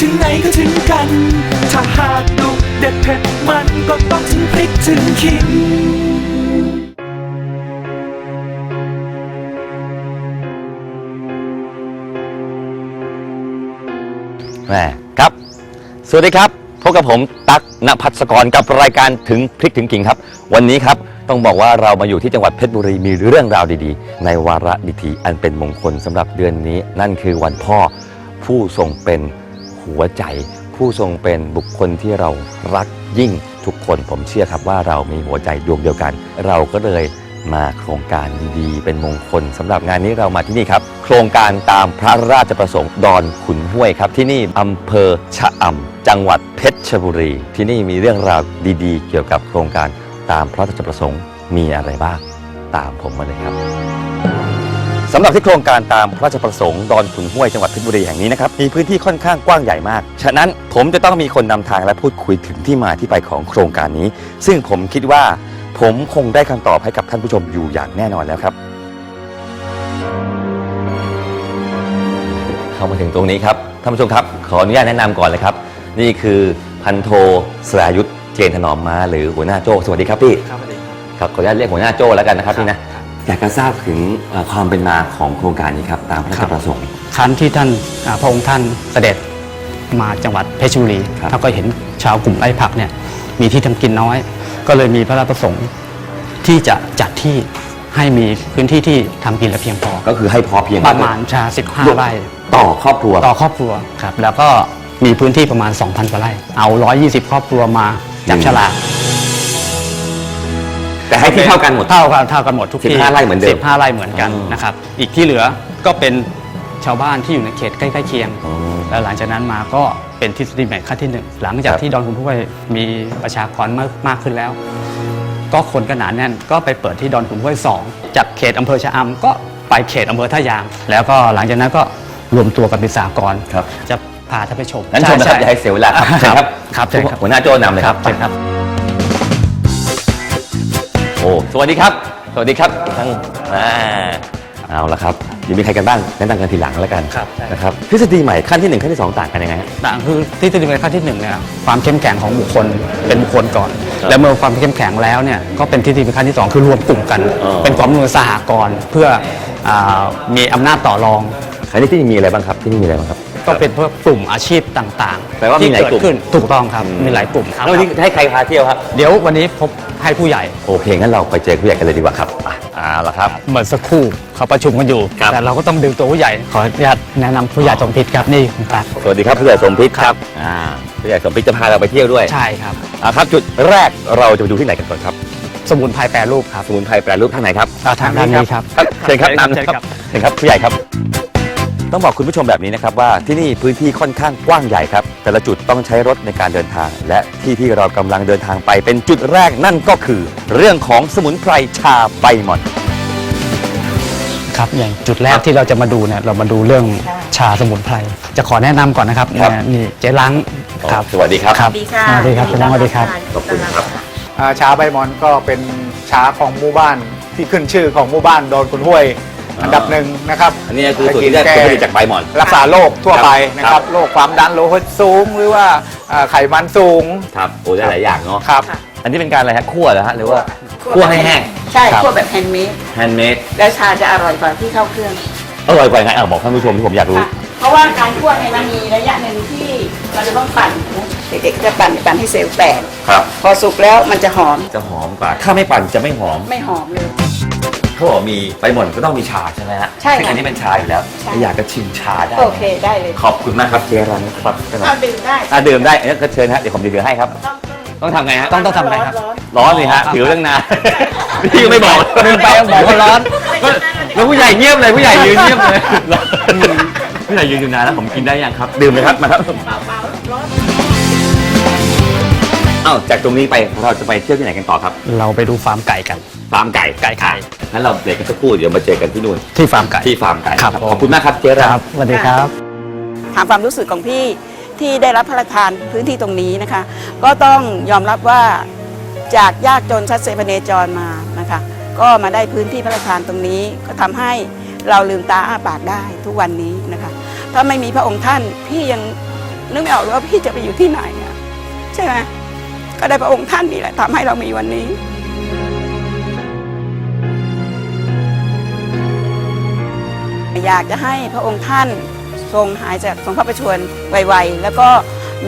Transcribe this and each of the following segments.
ถึงไหนก็ถึงกัน ถ้าหากดุเด็ดเผ็ดมันก็ต้องถึงพริกถึงขิงแหม่ครับ สวัสดีครับ พบกับผมตั๊กณภัสกรกับรายการถึงพริกถึงกิ่งครับ วันนี้ครับต้องบอกว่าเรามาอยู่ที่จังหวัดเพชรบุรีมีเรื่องราวดีๆ ในวาระดิถีอันเป็นมงคลสำหรับเดือนนี้ นั่นคือวันพ่อ ผู้ทรงเป็นหัวใจ ผู้ทรงเป็นบุคคลที่เรารักยิ่งทุกคนผมเชื่อครับว่าเรามีหัวใจดวงเดียวกัน เราก็เลยมาโครงการดีๆ เป็นมงคลสำหรับงานนี้เรามาที่นี่ครับ โครงการตามพระราชประสงค์ดอนขุนห้วยครับ ที่นี่อำเภอชะอำจังหวัดเพชรบุรี ที่นี่มีเรื่องราวดีๆ เกี่ยวกับโครงการตามพระราชประสงค์มีอะไรบ้างตามผมมาเลยครับ สำหรับที่โครงการตามพระราชประสงค์ดอนขุนห้วยจังหวัดเพชรบุรีแห่งนี้นะครับมีพื้นที่ค่อนข้างกว้างใหญ่มาก ฉะนั้นผมจะต้องมีคนนำทางและพูดคุยถึงที่มาที่ไปของโครงการนี้ ซึ่งผมคิดว่าผมคงได้คำตอบให้กับท่านผู้ชมอยู่อย่างแน่นอนแล้วครับ เข้ามาถึงตรงนี้ครับท่านผู้ชมครับ ขออนุญาตแนะนำก่อนเลยครับ นี่คือพันโทสรายุทธเจนถนอมมาหรือหัวหน้าโจ้สวัสดีครับพี่ ครับสวัสดีครับ ครับขออนุญาตเรียกหัวหน้าโจ้แล้วกันนะครับพี่นะ อยากจะทราบถึงเอ่อความเป็นมาของโครงการนี้ครับตามพระราชประสงค์ครั้นที่ท่านอ่าพระองค์ท่านเสด็จมาจังหวัดเพชรบุรีครับท่านก็เห็นชาวกลุ่มไร่ผักเนี่ยมีที่ทำกินน้อย ก็เลยมีพระราชประสงค์ที่จะจัดที่ให้มีพื้นที่ที่ทำกินและเพียงพอ ก็คือให้พอเพียงประมาณชา15ไร่ต่อครอบครัวต่อครอบครัวครับแล้วก็มีพื้นที่ประมาณ 2,000กว่าไร่เอา 120 ครอบครัวมาจับฉลาก แต่ให้ที่เท่ากันหมด เท่ากันเท่ากันหมดทุกที่15ไร่เหมือนเดิม15ไร่เหมือนกันอืมนะครับ อีกที่เหลือก็เป็นชาวบ้านที่อยู่ในเขตใกล้ๆเคียง อ๋อ แล้วหลังจากนั้นมาก็เป็นทฤษฎีใหม่ขั้นที่หนึ่งหลังจากครับ ที่ดอนคุณห้วยมีประชากรมากมากขึ้นแล้ว ก็คนก็หนาแน่นก็ไปเปิดที่ดอนขุนห้วยสองจากเขตอำเภอชะอำก็ไปเขตอำเภอท่ายาง แล้วก็หลังจากนั้นก็รวมตัวกันเป็นสากลครับจะพาท่านไปชมงั้นชมนะครับอย่าให้เสียเวลาครับเชิญครับ ครับเชิญครับหัวหน้าโจ้นำเลยครับ เชิญครับโอ้ สวัสดีครับ สวัสดีครับทั้งอ่าเอาละครับยังมีใครกันบ้างแนะนำกันทีหลังแล้วกันครับใช่นะครับทฤษฎีใหม่ขั้นที่หนึ่งขั้นที่สองต่างกันยังไงฮะ ต่างคือที่จะเป็นขั้นที่หนึ่งเนี่ยความเข้มแข็งของบุคคลเป็นบุคคลก่อน ครับแล้วเมื่อความเข้มแข็งแล้วเนี่ยก็เป็นที่ที่เป็นขั้นที่สองคือรวมกลุ่มกัน อ๋อ เป็นความร่วมมือสหกรณ์เพื่ออามีอำนาจต่อรอง อันนี้ที่นี่มีอะไรบ้างครับที่นี่มีอะไรบ้างครับ ก็เป็นเพื่อกลุ่มอาชีพต่างๆแปลว่ามีที่หลายเกิดกลุ่ม ขึ้นถูกต้องครับมีหลายกลุ่มครับแล้ววันนี้ให้ใครพาเที่ยวครับ เดี๋ยววันนี้พบ ให้ผู้ใหญ่ โอเค งั้นเราไปเจอผู้ใหญ่กันเลยดีกว่าครับอะเอาละครับ เหมือนสักครู่เขาประชุมกันอยู่ ครับ แต่เราก็ต้องดึงตัวผู้ใหญ่ ขออนุญาตแนะนำผู้ใหญ่สมพิษครับนี่คุณตั๊กสวัสดีครับผู้ใหญ่สมพิษครับอ่าผู้ใหญ่สมพิษจะพาเราไปเที่ยวด้วยใช่ครับ อ่าครับ จุดแรกเราจะไปดูที่ไหนกันก่อนครับสมุนไพรแปรรูปครับสมุนไพรแปรรูปทางไหนครับอ่าทางด้านนี้ครับ ครับเชิญครับเชิญนำเชิญคครัรับบเชิญครับผู้ใหญ่ครับ ต้องบอกคุณผู้ชมแบบนี้นะครับว่าที่นี่พื้นที่ค่อนข้างกว้างใหญ่ครับ แต่ละจุดต้องใช้รถในการเดินทาง และที่ที่เรากำลังเดินทางไปเป็นจุดแรกนั่นก็คือ เรื่องของสมุนไพรชาใบหม่อน ครับอย่างจุดแรกที่เราจะมาดูเนี่ยเรามาดูเรื่องชาสมุนไพรจะขอแนะนำก่อนนะครับครับเนี่ยนี่เจ๊ล้างครับ สวัสดีครับครับ สวัสดีค่ะสวัสดีครับคุณน้องสวัสดีครับ ขอบคุณครับ อ่าชาใบหมอนก็เป็นชาของหมู่บ้านที่ขึ้นชื่อของหมู่บ้านโดนคุณห้วย อ่าอันดับหนึ่งนะครับอันนี้คือส่วนที่ได้ปผลกิผลิตจากใบหม่อน รักษาโรคทั่วไปนะคครัรับบโรคความดันโลหิตสูงหรือว่าอ่าไขมันสูงครับโอ้ได้หลายอย่างเนาะครับอันนี้เป็นการอะไรฮะคั่วเหรอฮะหรือว่าคั่วให้แห้งใช่ครับคั่วแบบแฮนด์เมดแฮนด์เมดแล้วชาจะอร่อยกว่าที่เข้าเครื่องอร่อยกว่ายังไงอะบอกท่านผู้ชมที่ผมอยากรู้ค่ะเพราะว่าการคั่วเนี่ยมันมีระยะหนึ่งที่เราจะต้องปั่นนะเด็กๆจะปั่นปั่นให้เซลล์แตกครับ พอสุกแล้วมันจะหอมจะหอมกว่าถ้าไม่ปั่นจะไม่หอมไม่หอมเลย เขาบอกมีใบหม่อนก็ต้องมีชาใช่ไหมฮะใช่ค่ะซึ่งอันนี้เป็นชาอยู่แล้วใช่ อยากจะชิมชาได้โอเคได้เลยขอบคุณมากครับเจรันครับเอาดื่มได้อะดื่มได้เอ้ยก็เชิญฮะเดี๋ยวผมดื่มให้ครับ ต้องทำไงฮะ ต้องต้องทำอะไรครับ ร้อนร้อนเลยฮะถือเรื่องนานพี่ก็ไม่บอกลืมไปบอกว่าร้อนแล้วผู้ใหญ่เงียบเลยผู้ใหญ่ยืนเงียบเลยผู้ใหญ่ยืนอยู่นานแล้วผมกินได้ยังครับ ดื่มเลยครับมาครับอ้าวจากตรงนี้ไปเราจะไปเที่ยวที่ไหนกันต่อครับ เราไปดูฟาร์มไก่กัน ฟาร์มไก่ไก่ไข่งั้นเราเบรกกันสักครู่เดี๋ยวมาเจอกันที่นู่นที่ฟาร์มไก่ ที่ฟาร์มไก่ครับขอบคุณมากครับเจรันครับสวัสดีครับ ถามความรู้สึกของพี่ที่ได้รับพระราชทานพื้นที่ตรงนี้นะคะ ก็ต้องยอมรับว่าจากยากจนชัดเซพเนจรมานะคะ ก็มาได้พื้นที่พระราชทานตรงนี้ ก็ทำให้เราลืมตาอ้าปากได้ทุกวันนี้นะคะ ถ้าไม่มีพระองค์ท่านพี่ยังนึกไม่ออกเลยว่าพี่จะไปอยู่ที่ไหนอะใช่ไหมก็ได้พระองค์ท่านนี่แหละทำให้เรามีวันนี้ อยากจะให้พระองค์ท่านทรงหายจากทรงพระประชวรไวๆแล้วก็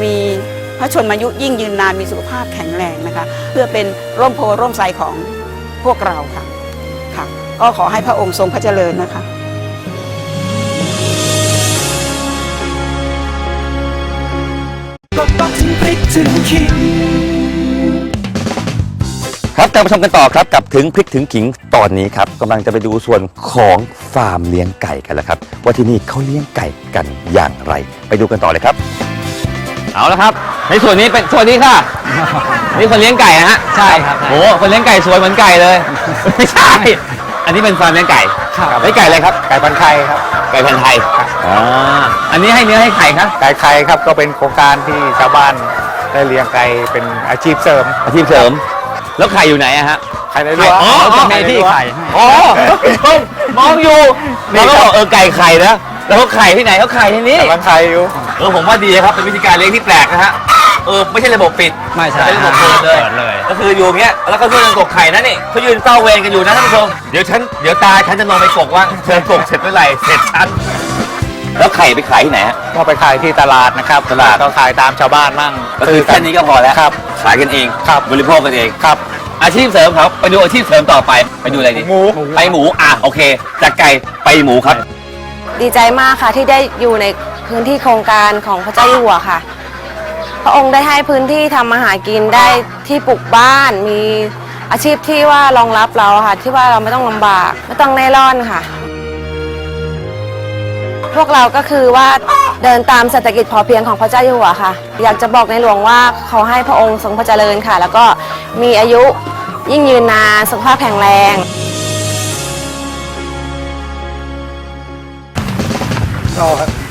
มีพระชนมายุยิ่งยืนนานมีสุขภาพแข็งแรงนะคะ เพื่อเป็นร่มโพร่มไทรของพวกเราค่ะค่ะ ก็ขอให้พระองค์ทรงพระเจริญนะคะก็ต้องถึงพริกถึงขิง ครับกลับมาชมกันต่อครับกับถึงพริกถึงขิงตอนนี้ครับกำลังจะไปดูส่วนของฟาร์มเลี้ยงไก่กันแล้วครับ ว่าที่นี่เขาเลี้ยงไก่กันอย่างไร ไปดูกันต่อเลยครับ เอาละครับ ในส่วนนี้เป็นส่วนนี้ค่ะ นี่คนเลี้ยงไก่นะฮะใช่ครับ โอ้คนเลี้ยงไก่สวยเหมือนไก่เลย ไม่ใช่ อันนี้เป็นฟาร์มเลี้ยงไก่ครับไก่ไก่อะไรครับ ไก่พันธุ์ไทยครับ ไก่พันธุ์ไทยอ่าอันนี้ให้เนื้อให้ไข่ครับ ไก่ไข่ครับก็เป็นโครงการที่ชาวบ้านได้เลี้ยงไก่เป็นอาชีพเสริม อาชีพเสริม แล้วไข่อยู่ไหนอะฮะไข่ในรั้วอ๋อจะไข่มีในที่รั้วไข่ให้อ๋อผมมองอยู่นี่เราครับก็บอกเออไก่ไข่นะแล้วเขาไข่ที่ไหนเขาไข่ที่นี่ไก่พันธุ์ไทยอยู่ เออผมว่าดีครับเป็นวิธีการเลี้ยงที่แปลกนะฮะเออไม่ใช่ระบบปิด ไม่ใช่เป็นระบบเปิดเลยเปิดเลย ก็คืออยู่อย่างเงี้ยแล้วก็ช่วยกันกกไข่นะนี่เขายืนเฝ้าเวรกันอยู่นะท่านผู้ชมเดี๋ยวฉันเดี๋ยวตาฉันจะลงไปกกว่าเธอกกเสร็จเมื่อไหร่เสร็จฉันแล้วไข่ไปขายที่ไหนฮะ ก็ไปขายที่ตลาดนะครับตลาด ก็ขายตามชาวบ้านมั่งก็คือแค่นี้ก็พอแล้วครับ ขายกันเองครับบริโภคกันเองครับ อาชีพเสริมครับ ไปดูอาชีพเสริมต่อไป ไปดูอะไรดีหมู ไปหมู อะโอเค จากไก่ไปหมูครับ ดีใจมากค่ะที่ได้อยู่ในพื้นที่โครงการของพระเจ้าอยู่หัวค่ะ พระองค์ได้ให้พื้นที่ทำมาหากินได้ที่ปลูกบ้าน มีอาชีพที่ว่ารองรับเราค่ะ ที่ว่าเราไม่ต้องลำบากไม่ต้องเล่ร่อนค่ะ พวกเราก็คือว่าเดินตามเศรษฐกิจพอเพียงของพระเจ้าอยู่หัวค่ะ อยากจะบอกในหลวงว่าเขาให้พระองค์ทรงพระเจริญค่ะ แล้วก็ มีอายุยิ่งยืนนานสุขภาพแข็งแรงก็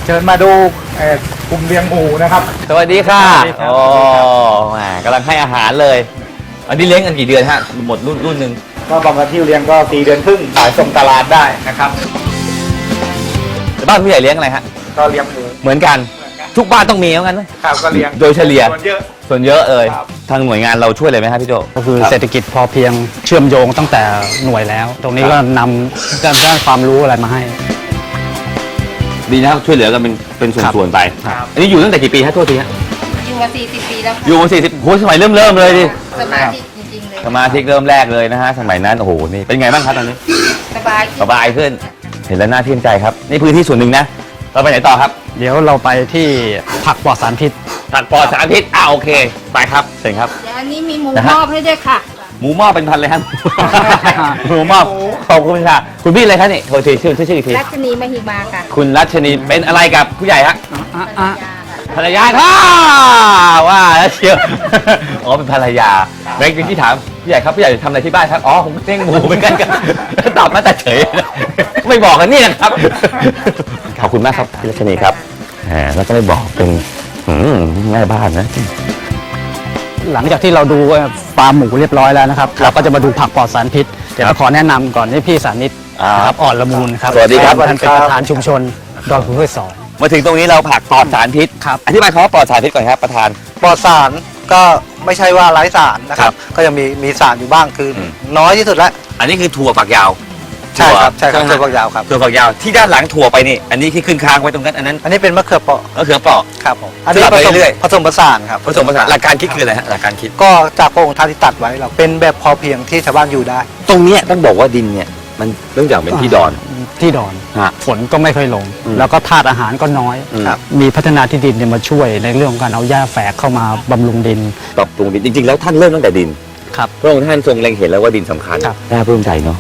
เชิญมาดูเอ่อกลุ่มเลี้ยงหมูนะครับ สวัสดีค่ะ สวัสดีครับ โอ้แหมกำลังให้อาหารเลย อันนี้เลี้ยงกันกี่เดือนฮะ หมดรุ่นรุ่นหนึ่งก็บางกระที่เลี้ยงก็สี่เดือนครึ่งขายส่งตลาดได้นะครับ แต่บ้านผู้ใหญ่เลี้ยงอะไรฮะ ก็เลี้ยงหมูเหมือนกัน ทุกบ้านต้องมีเหมือนกันไหมครับก็เลี้ยงโดยเฉลี่ย ส่วนเยอะ ส่วนเยอะเลยครับ ทางหน่วยงานเราช่วยเลยไหมฮะพี่โจ ก็คือรับเศรษฐกิจพอเพียงเชื่อมโยงตั้งแต่หน่วยแล้ว ตรงนี้ก็นำด้านด้านความรู้อะไรมาให้ ดีนะครับช่วยเหลือกันเป็นเป็นส่วนๆไป ครับ อันนี้อยู่ตั้งแต่กี่ปีฮะโทษทีฮะอยู่มา 40 ปีแล้วค่ะอยู่มาสี่สิบโหสมัยเริ่มเริ่มเลยดิสมาธิจริงๆเลยสมาธิเริ่มแรกเลยนะฮะสมัยนั้นโอ้โหนี่เป็นไงบ้างครับตอนนี้ สบายสบายขึ้น เห็นแล้วน่าชื่นใจครับ นี่พื้นที่ส่วนหนึ่งนะ เราไปไหนต่อครับ เดี๋ยวเราไปที่ผักปลอดสารพิษ ตัดปลอดสารพิษอ่าโอเค ไปครับเชิญครับ เดี๋ยวอันนี้มีหมูนะฮะ มอบให้ด้วยค่ะ หมูหม้อเป็นพันเลยครับ หมูหม้อขอบคุณค่ะ คุณพี่อะไรคะนี่โทษทีชื่อชื่อชื่ออีกที รัชนีมหิมาค่ะคุณรัชนีเป็นอะไรกับผู้ใหญ่ฮะอะ ภรรยาค่ะว่าแล้วเชียว อ๋อเป็นภรรยาแบงค์ที่ถามผู้ใหญ่ครับผู้ใหญ่ทำอะไรที่บ้านครับอ๋อผมเลี้ยงหมูเหมือนกันครับตอบมาแต่เฉย ไม่บอกกันนี่นะครับ ขอบคุณมากครับพี่รัชนีครับแหมแล้วก็ไม่บอกเป็น อืมง่ายบ้านนะ หลังจากที่เราดูฟาร์มหมูเรียบร้อยแล้วนะครับ เราก็จะมาดูผักปลอดสารพิษ เดี๋ยวขอแนะนำก่อนนี่พี่สานิตอ่านะครับอ่อนละมูลครับสวัสดีครับ ท่านเป็นประธานชุมชนดอนขุนห้วยสอง มาถึงตรงนี้เราผักปลอดสารพิษครับ อธิบายคำว่าปลอดสารพิษก่อนครับประธาน ปลอดสารก็ไม่ใช่ว่าไร้สารนะคครัรับบก็ยังมีมีสารอยู่บ้างคืออมน้อยที่สุดแล้ว อันนี้คือถั่วฝักยาว ใช่ครับใช่ครับถั่ถั่วฝักยาวครับ ถั่วฝักยาวที่ด้านหลังถั่วไปนี่อันนี้ที่ขึ้นค้างไว้ตรงนั้นอันนั้นอันนี้เป็นมะเขือเปราะก็คือเปราะ ครับผมสลับผไปสมเรื่อย ผสมผสานครับผสมผสานหลักการคิดคืออะไรฮะหลักการคิด ก็จากพระองค์ท่านที่ตัดไว้เราเป็นแบบพอเพียงที่ชาวบ้านอยู่ได้ตรงเนี้ยต้องบอกว่าดินเนี่ยมันเนื่องจากเป็นที่ดอน ที่ดอนฮะฝนก็ไม่ค่อยลง อืมแล้วก็ธาตุอาหารก็น้อย อืมครับมีพัฒนาที่ดินเนี่ยมาช่วยในเรื่องของการเอาหญ้าแฝกเข้ามาบำรุงดิน ปรับปรุงดินจริง ๆ แล้วท่านเริ่มตั้งแต่ดินครับ พระองค์ท่านทรงเล็งเห็นแล้วว่าดินสำคัญครับ น่าปลื้มใจเนาะ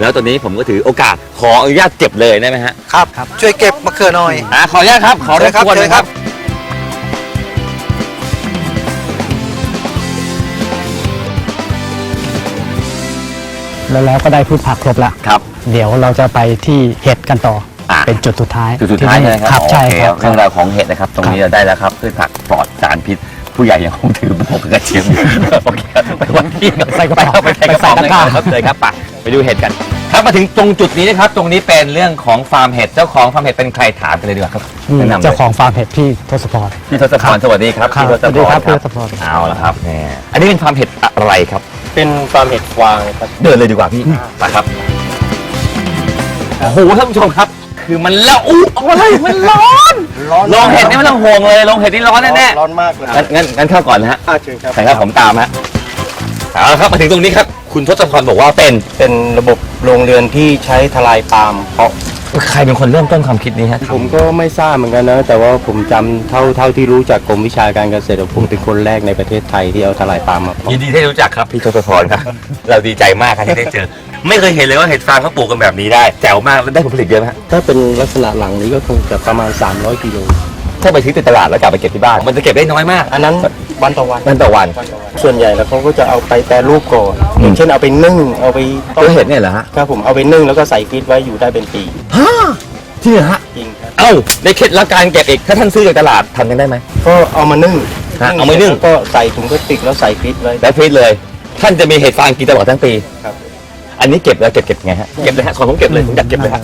แล้วตอนนี้ผมก็ถือโอกาสขออนุญาตเก็บเลยได้ไหมฮะครับช่วยเก็บมะเขือหน่อยอ่าขออนุญาตครับ ขอรบกวนเชิญครับนะครับ แล้วแล้วก็ได้พืชผักครบแล้วครับ เดี๋ยวเราจะไปที่เห็ดกันต่ออะ เป็นจุดสุดท้ายจุดสุดท้ายที่เลยนี่นะครับใช่โอเคครับ เรื่องราวของเห็ดนะครับ ตรงนี้เราได้แล้วครับพืชผักปลอดสารพิษ ผู้ใหญ่ยังคงถือโบกกระเทียมอยู่ โอเคไปวันที่ใส่กระเป๋าไปใส่กระเป๋าไปใส่ตะกร้าครับเลยครับไป ไปดูเห็ดกัน ครับมาถึงตรงจุดนี้นะครับ ตรงนี้เป็นเรื่องของฟาร์มเห็ด เจ้าของฟาร์มเห็ดเป็นใครถามกันเลยดีกว่าครับแนะนำลยเจ้าของฟาร์มเห็ดพี่ทศพร พี่ทศพรสวัสดีครับครับพี่ทศสวัสดีพรครับพี่ทศพร เอาละครับแหมอันนี้เป็นฟาร์มเห็ดอะไรครับ เป็นฟาร์มเห็ดฟางครับ เดินเลยดีกว่าพี่ไปครับโอ้โหท่านผู้ชมครับ คือมันละอุอะไรมันร้อนลองเห็ดนี่ไม่ต้องห่วงเลยลองเห็ดนี่ร้อนแน่ร้อนมากเลยๆงั้นงั้นงั้นเข้าก่อนนะฮะอ่าเชิญครับใช่ครับผมตามฮะเอาละครับมาถึงตรงนี้ครับ คุณทศพรบอกว่าเป็นเป็นระบบโรงเรือนที่ใช้ทลายปาล์มเพราะ ใครเป็นคนเริ่มต้นความคิดนี้ฮะผมก็ไม่ทราบเหมือนกันนะ แต่ว่าผมจำเท่าเท่าที่รู้จากกรมวิชาการเกษตรผมเป็นคนแรกในประเทศไทยที่เอาทลายปาล์มมาเพาะ ยินดีที่ได้รู้จักครับพี่ทศพรครับ เราดีใจมากครับที่ได้เจอ ไม่เคยเห็นเลยว่าเห็ดฟางเขาปลูกกันแบบนี้ได้แจ๋วมากแล้วได้ผลผลิตเยอะไหมฮะ ถ้าเป็นลักษณะหลังนี้ก็คงจะประมาณ 300 กิโล ถ้าไปซื้อในตลาดแล้วกลับไปเก็บที่บ้าน มันจะเก็บได้น้อยมาก อันนั้นวันต่อวันวันต่อวันส่วนใหญ่แล้วเขาก็จะเอาไปแปรรูปก่อนอย่างเช่นเอาไปนึ่งเอาไปต้ตัวมเห็ดเนี่ยเหรอฮะครับผมเอาไปนึ่งแล้วก็ใส่ฟรีซไว้อยู่ได้เป็นปีฮะจริงเหรอฮะ จริงครับเอ้าในเคล็ดลับการเก็บอีกถ้าท่านซื้อจากตลาดทำกันได้ไหม ก็เอามานึ่งฮะเอามานึ่ง แล้วก็ใส่ถุงพลาสติกแล้วใส่ฟรีซไว้แล้วฟรีดเลย ท่านจะมีเห็ดฟางกินตลอดทั้งปี ครับ อันนี้เก็บแล้วเก็บเก็บไงฮะ เก็บเลยฮะสอนผมเก็บเลยผมอยากเก็บเลยฮะ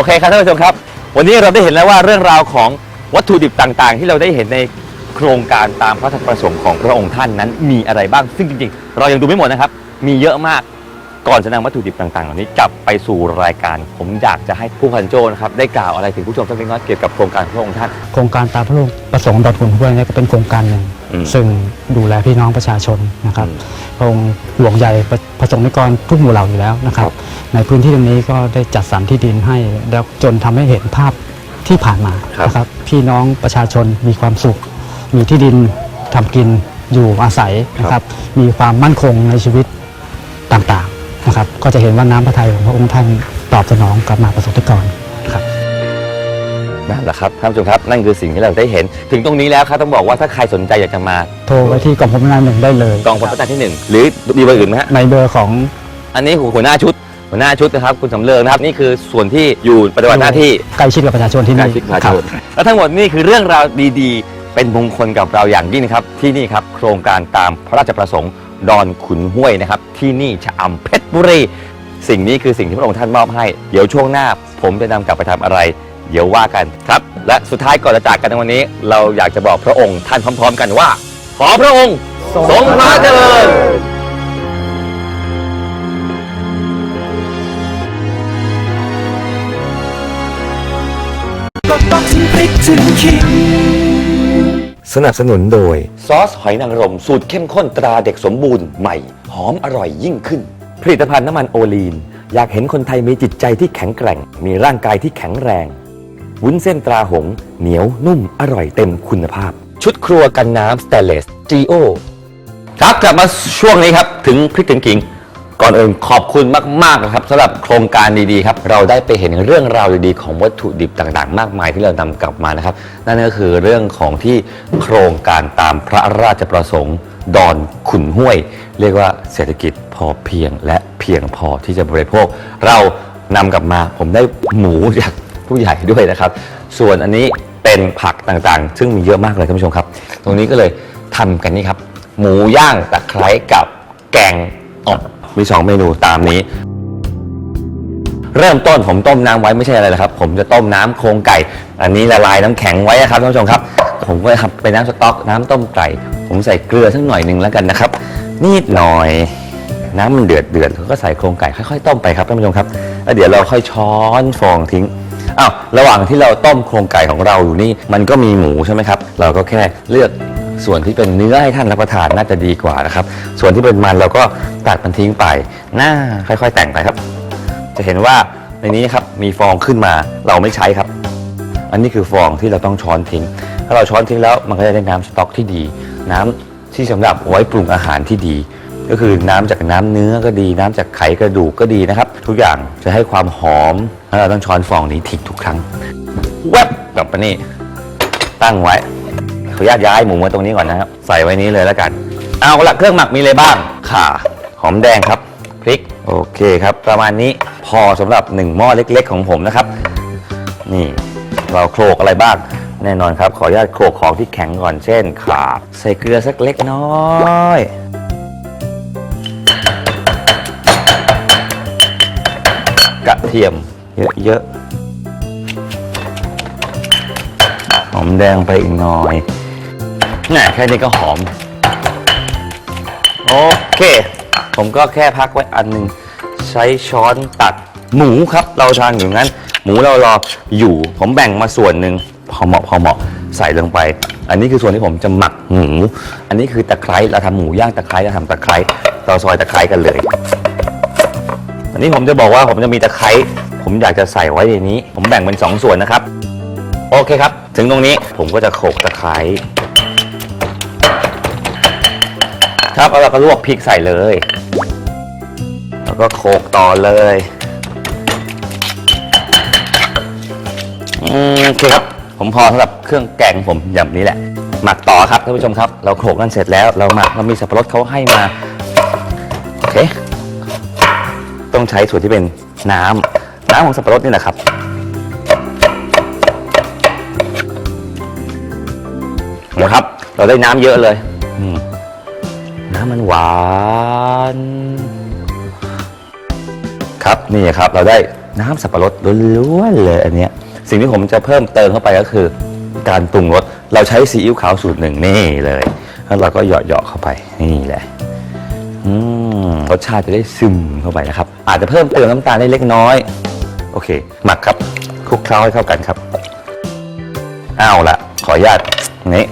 อเคครับท่านผู้ชมครับ วันนี้เราได้เห็นแล้วว่าเรื่องราวของวัตถุดิบต่างๆ ที่เราได้เห็นในโครงการตามพระราชประสงค์ของพระองค์ท่านนั้นมีอะไรบ้างซึ่งจริงๆ เรายังดูไม่หมดนะครับ มีเยอะมากก่อนจะนำวัตถุดิบต่างๆ เหล่านี้กลับไปสู่รายการ ผมอยากจะให้ผู้พันโจนะครับได้กล่าวอะไรถึงผู้ชมสักเล็กน้อยเกี่ยวกับโครงการพระองค์ท่าน โครงการตามพระราชประสงค์ดอนขุนห้วยเนี่ยก็เป็นโครงการหนึ่ง ซึ่งดูแลพี่น้องประชาชนนะครับอืมพระองค์หลวงใหญ่ประประสงค์นิกรทุกหมู่เหล่าอยู่แล้วนะครับครับ ในพื้นที่ตรงนี้ก็ได้จัดสรรที่ดินให้แล้วจนทำให้เห็นภาพที่ผ่านมานะครับ พี่น้องประชาชนมีความสุข มีที่ดินทำกินอยู่อาศัยนะครับ มีความมั่นคงในชีวิตต่างๆนะครับ ก็จะเห็นว่าน้ำพระทัยของพระองค์ท่านตอบสนองกลับมาประสบนิกรครับ นั่นแหละครับท่านผู้ชมครับนั่นคือสิ่งที่เราได้เห็น ถึงตรงนี้แล้วครับต้องบอกว่าถ้าใครสนใจอยากจะมาโทรไปที่กองพลพนันหนึ่งได้เลยกองพลพัฒนาที่หนึ่งหรือมีเบอร์อื่นไหมฮะในเบอร์ของอันนี้หัวหน้าชุดหัวหน้าชุดนะครับคุณสำเริงนะครับนี่คือส่วนที่อยู่ปฏิบัติหน้าที่ใกล้ชิดกับประชาชนที่การนี่ชิดประชาครัชบนและทั้งหมดนี่คือเรื่องราวดีๆ เป็นมงคลกับเราอย่างยิ่งนะครับ ที่นี่ครับโครงการตามพระราชประสงค์ดอนขุนห้วยนะครับที่นี่ชะอำเพชรบุรีสิ่งนี้คือสิ่งที่พระองค์ท่านมอบให้ เดี๋ยวช่วงหน้า ผมจะนำกลับไปทำอะไร เดี๋ยวว่ากันครับ และสุดท้ายก่อนจะจากกันในวันนี้ เราอยากจะบอกพระองค์ท่านพร้อม ๆ กันว่า ขอพระองค์ทรงพระเจริญก็ต้องถึงพริกถึงขิงสนับสนุนโดย ซอสหอยนางรมสูตรเข้มข้นตราเด็กสมบูรณ์ใหม่ หอมอร่อยยิ่งขึ้น ผลิตภัณฑ์น้ำมันโอลีน อยากเห็นคนไทยมีจิตใจที่แข็งแกร่ง มีร่างกายที่แข็งแรง วุ้นเส้นตราหง เหนียวนุ่มอร่อยเต็มคุณภาพ ชุดครัวกันน้ำสเตเลส GO ครับกลับมาช่วงนี้ครับ ถึงพริกถึงขิงก่อนอื่นขอบคุณมากๆนะครับสำหรับโครงการดีๆครับ เราได้ไปเห็นเรื่องราวดีๆของวัตถุดิบต่างๆ มากมายที่เรานำกลับมานะครับ นั่นก็คือเรื่องของที่โครงการตามพระราชประสงค์ ดอนขุนห้วย เรียกว่าเศรษฐกิจพอเพียงและเพียงพอที่จะบริโภค เรานำกลับมาผมได้หมูจาก ผู้ใหญ่ด้วยนะครับ ส่วนอันนี้เป็นผักต่างๆ ซึ่งมีเยอะมากเลยท่านผู้ชมครับ ตรงนี้ก็เลยทำกันนี่ครับ หมูย่างตะไคร้กับแกงอ่อมมีสองเมนูตามนี้ เริ่มต้นผมต้มน้ำไว้ไม่ใช่อะไรหรอกครับ ผมจะต้มน้ำโครงไก่ อันนี้ละลายน้ำแข็งไว้นะครับท่านผู้ชมครับ ผมก็ทำเป็นน้ำสต๊อก น้ำต้มไก่ ผมใส่เกลือสักหน่อยหนึ่งแล้วกันนะครับ นิดหน่อยน้ำมันเดือดเดือดก็ใส่โครงไก่ค่อยๆ ต้มไปครับท่านผู้ชมครับแล้วเดี๋ยวเราค่อยช้อนฟองทิ้ง อ้าวระหว่างที่เราต้มโครงไก่ของเราอยู่นี่ มันก็มีหมูใช่ไหมครับ เราก็แค่เลือกส่วนที่เป็นเนื้อให้ท่านรับประทานน่าจะดีกว่านะครับ ส่วนที่เป็นมันเราก็ตัดมันทิ้งไป หน้าค่อยๆ แต่งไปครับ จะเห็นว่าในนี้ครับมีฟองขึ้นมาเราไม่ใช้ครับ อันนี้คือฟองที่เราต้องช้อนทิ้ง ถ้าเราช้อนทิ้งแล้วมันก็จะได้น้ำสต๊อกที่ดี น้ำที่สำหรับไว้ปรุงอาหารที่ดี ก็คือน้ำจากน้ำเนื้อก็ดี น้ำจากไขกระดูกก็ดีนะครับ ทุกอย่างจะให้ความหอมแล้วเราต้องช้อนฟองนี้ทิ้งทุกครั้งแวบกลับไปนี่ตั้งไว้ขออนุญาตย้ายหมูมาตรงนี้ก่อนนะครับ ใส่ไว้นี้เลยแล้วกัน เอาละเครื่องหมักมีอะไรบ้างข่าหอมแดงครับพริกโอเคครับ ประมาณนี้พอสำหรับหนึ่งหม้อเล็ก ๆ ของผมนะครับ นี่เราโคลกอะไรบ้างแน่นอนครับ ขออนุญาตโขลกของที่แข็งก่อนเช่นขาใส่เกลือสักเล็กน้อย กระเทียมเยอะๆหอมแดงไปอีกหน่อยน่แค่นี้ก็หอม โอเค ผมก็แค่พักไว้อันหนึ่งใช้ช้อนตัดหมูครับ เราทานอยู่งั้น หมูเรารออยู่ ผมแบ่งมาส่วนหนึ่งพอเหมาะพอเหมาะใส่ลงไป อันนี้คือส่วนที่ผมจะหมักหมู อันนี้คือตะไคร้เราทำหมูย่างตะไคร้เราทำตะไคร้เราซอยตะไคร้กันเลย นนี้ผมจะบอกว่าผมจะมีตะไคร้ผมอยากจะใส่ไว้ในนี้ ผมแบ่งเป็นสองส่วนนะครับ โอเคครับ ถึงตรงนี้ผมก็จะโขกตะไคร้ครับแล้วเราก็ลวกพริกใส่เลย แล้วก็โขกต่อเลยโอเคครับ ผมพอสำหรับเครื่องแกงของผมอย่างนี้แหละ หมักต่อครับท่านผู้ชมครับ เราโขลกกันเสร็จแล้ว เราหมักเรามีสับปะรดเขาให้มา โอเค ต้องใช้ส่วนที่เป็นน้ำน้ำของสับปะรดนี่แหละครับ นะครับ เราได้น้ำเยอะเลยอืมน้ำมันหวาน ครับนี่ครับ เราได้น้ำสับปะรดล้วนๆเลยอันเนี้ยสิ่งที่ผมจะเพิ่มเติมเข้าไปก็คือ การปรุงรสเราใช้ซีอิ๊วขาวสูตรหนึ่งนี่เลย แล้วเราก็เหยาะๆเข้าไปนี่แหละ อืมรสชาติจะได้ซึมเข้าไปนะครับ อาจจะเพิ่มเติมน้ำตาลได้เล็กน้อย โอเค หมักครับคลุกเคล้าให้เข้ากันครับเอาละขออนุญาตนี่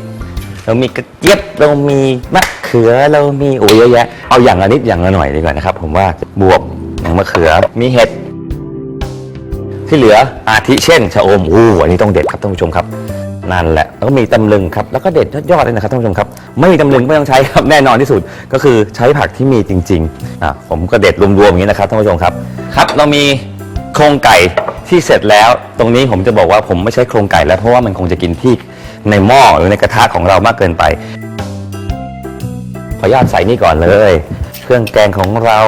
เรามีกระเจี๊ยบเรามีมะเขือเรามีโอ้ยเยอะแยะเอาอย่างละนิดอย่างละหน่อยดีกว่านะครับ ผมว่าบวบอย่างมะเขือมีเห็ดที่เหลืออาทิเช่นชะอมอู้อันนี้ต้องเด็ดครับท่านผู้ชมครับ นั่นแหละแล้วก็มีตำลึงครับแล้วก็เด็ดยอดๆเลยนะครับท่านผู้ชมครับไม่มีตำลึงไม่ต้องใช้ครับแน่นอนที่สุดก็คือใช้ผักที่มีจริงๆอะผมก็เด็ดรวมๆอย่างนี้นะครับท่านผู้ชมครับครับเรามีโครงไก่ที่เสร็จแล้ว ตรงนี้ผมจะบอกว่าผมไม่ใช้โครงไก่แล้วเพราะว่ามันคงจะกินที่ในหม้อหรือในกระทะของเรามากเกินไป ขออนุญาตใส่นี่ก่อนเลย เครื่องแกงของเรา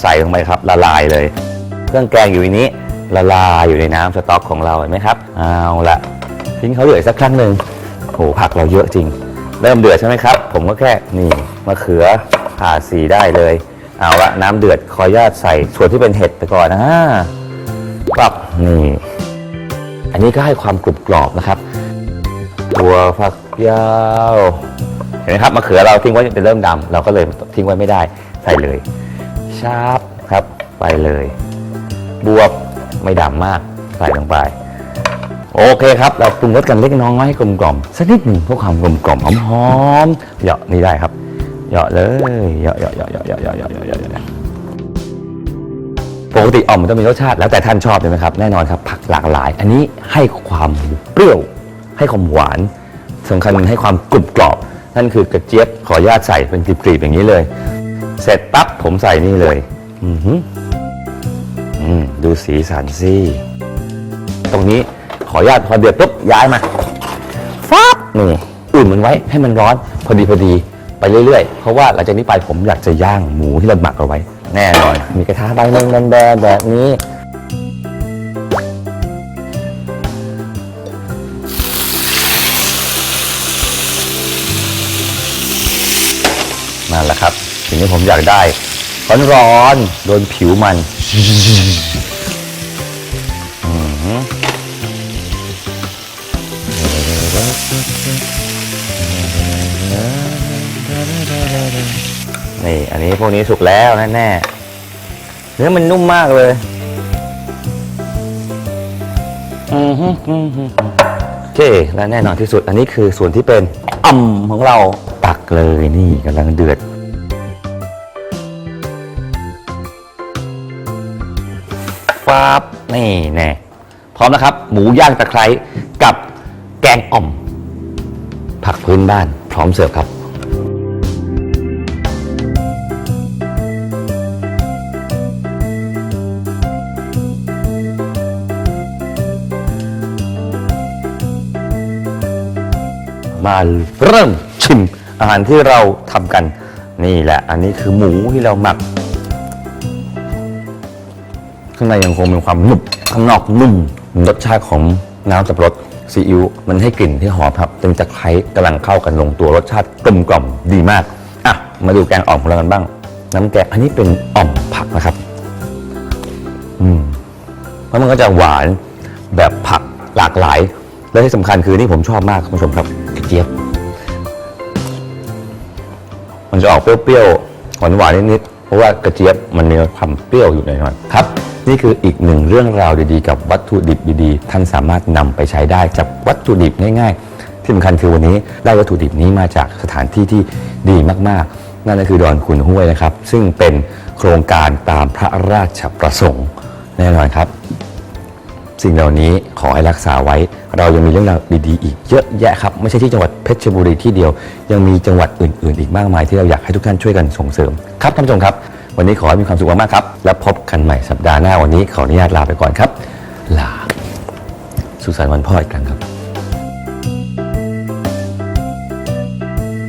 ใส่ลงไปครับละลายเลย เครื่องแกงอยู่ในนี้ละลายอยู่ในน้ำสต๊อกของเราเห็นไหมครับเอาละ ทิ้งเขาเดือดสักครั้งหนึ่งโอ้โหผักเราเยอะจริง เริ่มเดือดใช่ไหมครับ ผมก็แค่นี่มะเขือผ่าสีได้เลย เอาละน้ำเดือดขออนุญาตใส่ส่วนที่เป็นเห็ดไปก่อนนะปรับนี่ อันนี้ก็ให้ความกรุบกรอบนะครับตัวฝักยาวเห็นไหมครับมะเขือเราทิ้งไว้เป็นเริ่มดำเราก็เลยทิ้งไว้ไม่ได้ใส่เลยชาบครับไปเลย บวบไม่ดำมากใส่ลงไป โอเคครับ เราปรุงรสกันเล็กน้อยให้กลมกล่อมสักนิดหนึ่งเพื่อความกลมกล่อมหอมๆเหยาะนี่ได้ครับเหยาะเลยเหยาะเหยาะเหยาะเหยาะเหยาะเหยาะเหยาะเหยาะเหยาะเหยาะปกติอ่อมมันต้องมีรสชาติแล้วแต่ท่านชอบใช่ไหมครับแน่นอนครับผักหลากหลาย อันนี้ให้ความเปรี้ยว ให้ความหวานสำคัญให้ความกรุบกรอบนั่นคือกระเจี๊ยบขออนุญาตใส่เป็นกลีบๆอย่างนี้เลย เสร็จปั๊บผมใส่นี่เลยอือหืออืมดูสีสันสิตรงนี้ ออนุญาตพอเดือดปุ๊บย้ายมาฟับนี่อุ่นมันไว้ให้มันร้อนพอดีพอดีไปเรื่อยๆ เพราะว่าหลังจากนี้ไปผมอยากจะย่างหมูที่เราหมักเอาไว้ แน่นอน มีกระทะใบหนึ่งแดงๆแบบนี้นั่นแหละครับสิ่งที่ผมอยากได้ร้อนๆโดนผิวมัน นี่อันนี้พวกนี้สุกแล้วแน่ๆเนื้อมันนุ่มมากเลยอือหืออือหือโอเคและแน่นอนที่สุด อันนี้คือส่วนที่เป็นอ่อมของเราตักเลยนี่กำลังเดือดฟาบนี่แน่พร้อมนะครับ หมูย่างตะไคร้กับแกงอ่อม ผักพื้นบ้านพร้อมเสิร์ฟครับ มาเริ่มชิมอาหารที่เราทำกัน นี่แหละ อันนี้คือหมูที่เราหมัก ข้างในยังคงมีความหนุบข้างนอกนุ่มรสชาติของน้ำสับปะรดซีอิ๊วมันให้กลิ่นที่หอมครับเป็นตะไคร้กำลังเข้ากันลงตัวรสชาติกลมกล่อมดีมากอะมาดูแกงอ่อมของเรากันบ้าง น้ำแกงอันนี้เป็นอ่อมผักนะครับ อืมแล้วมันก็จะหวานแบบผักหลากหลาย และที่สำคัญคือนี่ผมชอบมากคุณผู้ชมครับ เจี๊ยบ มันจะออกเปรี้ยวๆ หวานๆ นิดๆ เพราะว่ากระเจี๊ยบมันมีความเปรี้ยวอยู่หน่อยๆ ครับ นี่คืออีกหนึ่งเรื่องราวดีๆ กับวัตถุดิบดีๆ ท่านสามารถนำไปใช้ได้จากวัตถุดิบง่ายๆ ที่สำคัญคือวันนี้ได้วัตถุดิบนี้มาจากสถานที่ที่ดีมากๆ นั่นก็คือดอนคุณห้วยนะครับ ซึ่งเป็นโครงการตามพระราชประสงค์แน่นอนครับ สิ่งเหล่านี้ขอให้รักษาไว้ เรายังมีเรื่องราวดีๆอีกเยอะแยะครับ ไม่ใช่ที่จังหวัดเพชรบุรีที่เดียว ยังมีจังหวัดอื่น ๆ อีกมากมายที่เราอยากให้ทุกท่านช่วยกันส่งเสริม ครับท่านผู้ชมครับ วันนี้ขอให้มีความสุขมากๆครับ แล้วพบกันใหม่สัปดาห์หน้าวันนี้ขออนุญาตลาไปก่อนครับ ลา สุขสันต์วันพ่ออีกครั้งครับ